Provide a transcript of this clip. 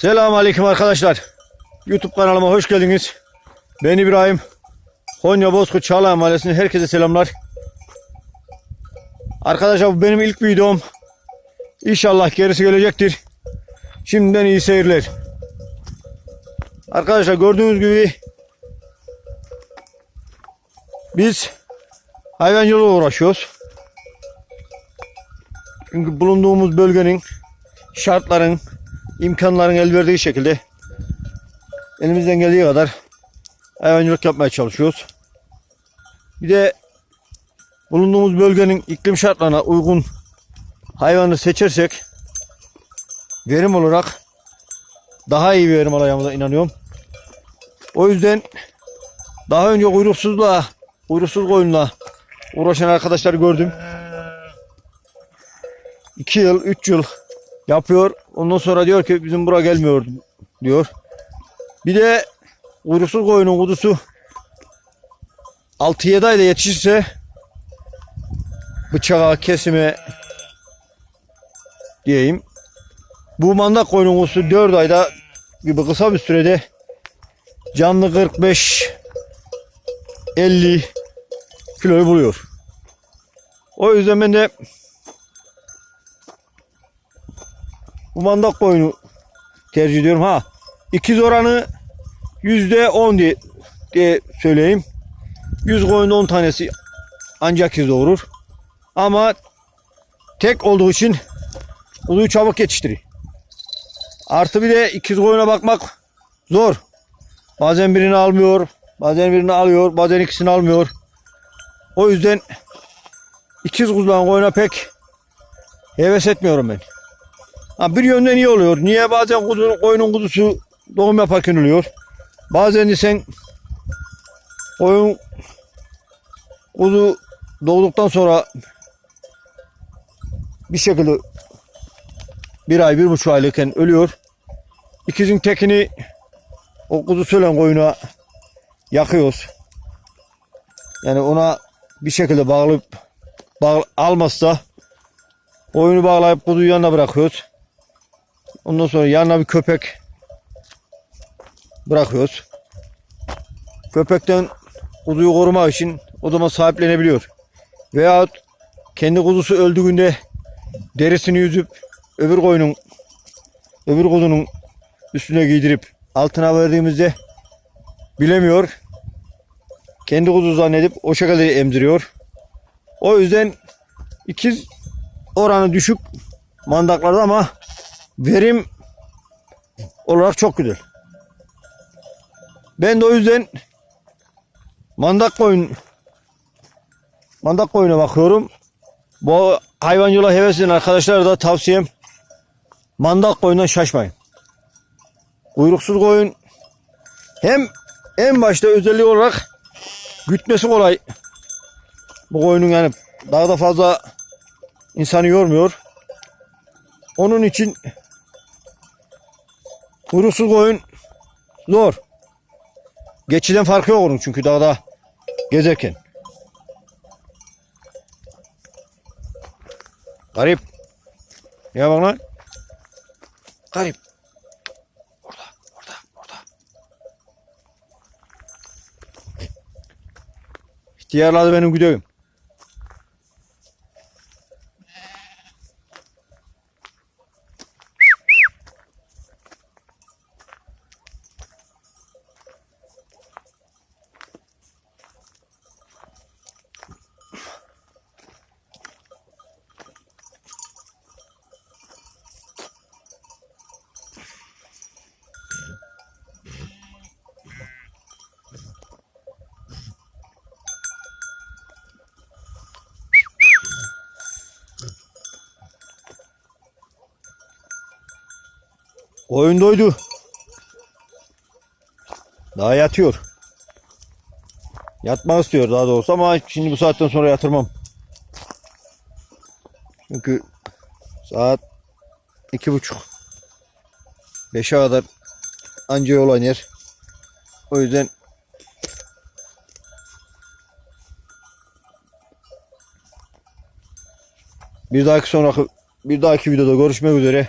Selamun Aleyküm arkadaşlar. YouTube kanalıma hoş geldiniz. Ben İbrahim. Konya Bozkurt Çağlayan Mahallesi'nin herkese selamlar. Arkadaşlar bu benim ilk videom. İnşallah gerisi gelecektir. Şimdiden iyi seyirler. Arkadaşlar gördüğünüz gibi biz hayvancılıkla uğraşıyoruz. Çünkü bulunduğumuz bölgenin şartların, imkanların el verdiği şekilde elimizden geldiği kadar hayvancılık yapmaya çalışıyoruz. Bir de bulunduğumuz bölgenin iklim şartlarına uygun hayvanı seçersek verim olarak daha iyi bir verim alacağımıza inanıyorum. O yüzden daha önce kuyruksuzla, kuyruksuz koyunla uğraşan arkadaşlar gördüm. 2 yıl, 3 yıl yapıyor. Ondan sonra diyor ki bizim bura gelmiyor diyor. Bir de kuyruksuz koyunun kudusu 6-7 ayda yetişirse bıçağa, kesime diyeyim. Bu manda koyunun kudusu 4 ayda gibi kısa bir sürede canlı 45 50 kiloyu buluyor. O yüzden ben de bu mandak koyunu tercih ediyorum. Ha ikiz oranı yüzde on diye, diye söyleyeyim. 100 koyun 10 tanesi ancak ikiz doğurur. Ama tek olduğu için kuzuyu çabuk yetiştiriyor. Artı bir de ikiz koyuna bakmak zor. Bazen birini almıyor, bazen birini alıyor, bazen ikisini almıyor. O yüzden ikiz kuzuların koyuna pek heves etmiyorum ben. Bir yönden iyi oluyor. Niye bazen kuzu, koyunun kuzusu doğum yaparken ölüyor. Bazen de sen koyun kuzu doğduktan sonra bir şekilde bir ay, bir buçuk aylıkken ölüyor. İkizin tekini o kuzu sölen koyuna yakıyoruz. Yani ona bir şekilde bağlayıp bağ, almazsa oyunu bağlayıp kuzuyu yanına bırakıyoruz. Ondan sonra yanına bir köpek bırakıyoruz. Köpekten kuzuyu korumak için o zaman sahiplenebiliyor. Veyahut kendi kuzusu öldüğünde derisini yüzüp öbür koyunun öbür kuzunun üstüne giydirip altına verdiğimizde bilemiyor. Kendi kuzu zannedip o şekilde emziriyor. O yüzden ikiz oranı düşük mandaklarda ama verim olarak çok güzel. Ben de o yüzden mandak koyun mandak koyuna bakıyorum. Bu hayvancılığa heves eden da tavsiyem mandak koyundan şaşmayın. Kuyruksuz koyun hem en başta özelliği olarak gütmesi kolay. Bu koyunun yani daha da fazla insanı yormuyor. Onun için kuyruksuz koyun zor. Geçiden farkı yok onun çünkü dağda gezerken. Garip. Ya bak lan. Garip. Orada, orada, orada. İhtiyarladı benim güdüğüm. Koyun doydu. Daha yatıyor. Yatmak istiyor daha doğrusu ama şimdi bu saatten sonra yatırmam. Çünkü saat iki buçuk. Beşe kadar anca yol oynar. O yüzden bir dahaki sonraki bir dahaki videoda görüşmek üzere.